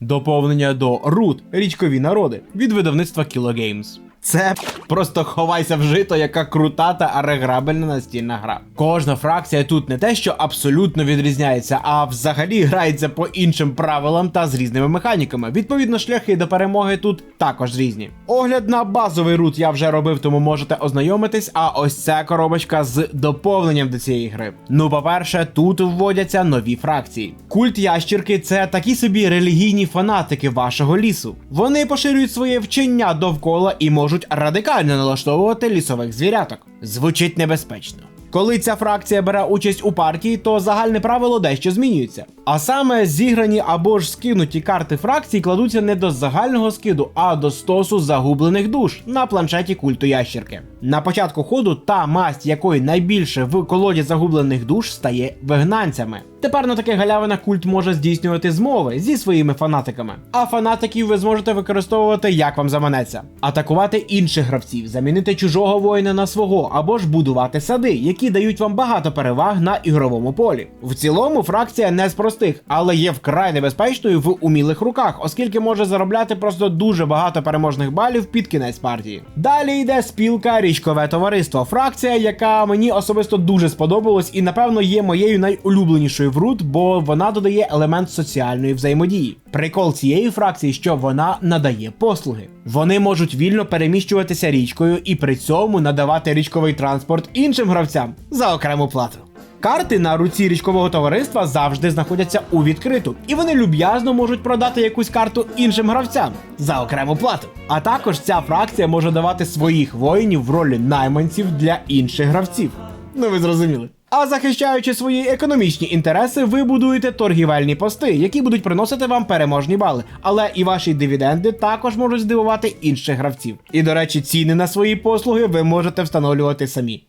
Доповнення до Root річкові народи від видавництва Kilo Games. Це просто ховайся в жито, яка крута та ареграбельна настільна гра. Кожна фракція тут не те, що абсолютно відрізняється, а взагалі грається по іншим правилам та з різними механіками. Відповідно, шляхи до перемоги тут також різні. Огляд на базовий рут я вже робив, тому можете ознайомитись. А ось ця коробочка з доповненням до цієї гри. Ну, по-перше, тут вводяться нові фракції. Культ ящірки це такі собі релігійні фанатики вашого лісу. Вони поширюють своє вчення довкола і можуть радикально налаштовувати лісових звіряток. Звучить небезпечно. Коли ця фракція бере участь у партії, то загальне правило дещо змінюється. А саме зіграні або ж скинуті карти фракцій кладуться не до загального скиду, а до стосу загублених душ на планшеті культу ящерки. На початку ходу та масть, якої найбільше в колоді загублених душ, стає вигнанцями. Тепер на таких галявинах культ може здійснювати змови зі своїми фанатиками. А фанатиків ви зможете використовувати як вам заманеться. Атакувати інших гравців, замінити чужого воїна на свого, або ж будувати сади, які дають вам багато переваг на ігровому полі. В цілому фракція не з простих, але є вкрай небезпечною в умілих руках, оскільки може заробляти просто дуже багато переможних балів під кінець партії. Далі йде спілка Річкове товариство. Фракція, яка мені особисто дуже сподобалась, і напевно є моєю найулюбленішою рут, бо вона додає елемент соціальної взаємодії. Прикол цієї фракції, що вона надає послуги. Вони можуть вільно переміщуватися річкою і при цьому надавати річковий транспорт іншим гравцям за окрему плату. Карти на руці річкового товариства завжди знаходяться у відкриту, і вони люб'язно можуть продати якусь карту іншим гравцям за окрему плату. А також ця фракція може давати своїх воїнів в ролі найманців для інших гравців. Ну ви зрозуміли. А захищаючи свої економічні інтереси, ви будуєте торгівельні пости, які будуть приносити вам переможні бали. Але і ваші дивіденди також можуть здивувати інших гравців. І до речі, ціни на свої послуги ви можете встановлювати самі.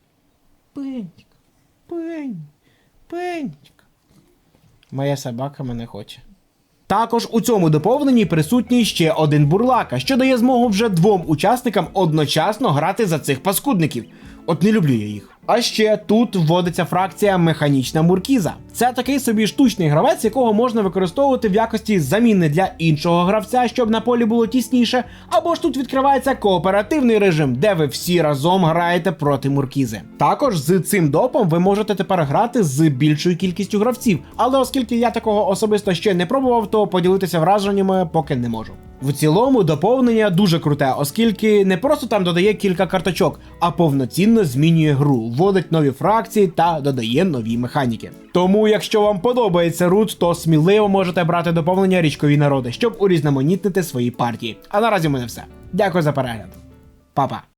Пенька, пень, пенька. Моя собака мене хоче. Також у цьому доповненні присутній ще один бурлака, що дає змогу вже двом учасникам одночасно грати за цих паскудників. От не люблю я їх. А ще тут вводиться фракція механічна муркіза. Це такий собі штучний гравець, якого можна використовувати в якості заміни для іншого гравця, щоб на полі було тісніше. Або ж тут відкривається кооперативний режим, де ви всі разом граєте проти муркізи. Також з цим допом ви можете тепер грати з більшою кількістю гравців. Але оскільки я такого особисто ще не пробував, то поділитися враженнями поки не можу. В цілому доповнення дуже круте, оскільки не просто там додає кілька карточок, а повноцінно змінює гру, вводить нові фракції та додає нові механіки. Тому, якщо вам подобається рут, то сміливо можете брати доповнення річкові народи, щоб урізноманітнити свої партії. А наразі в мене все. Дякую за перегляд. Па-па.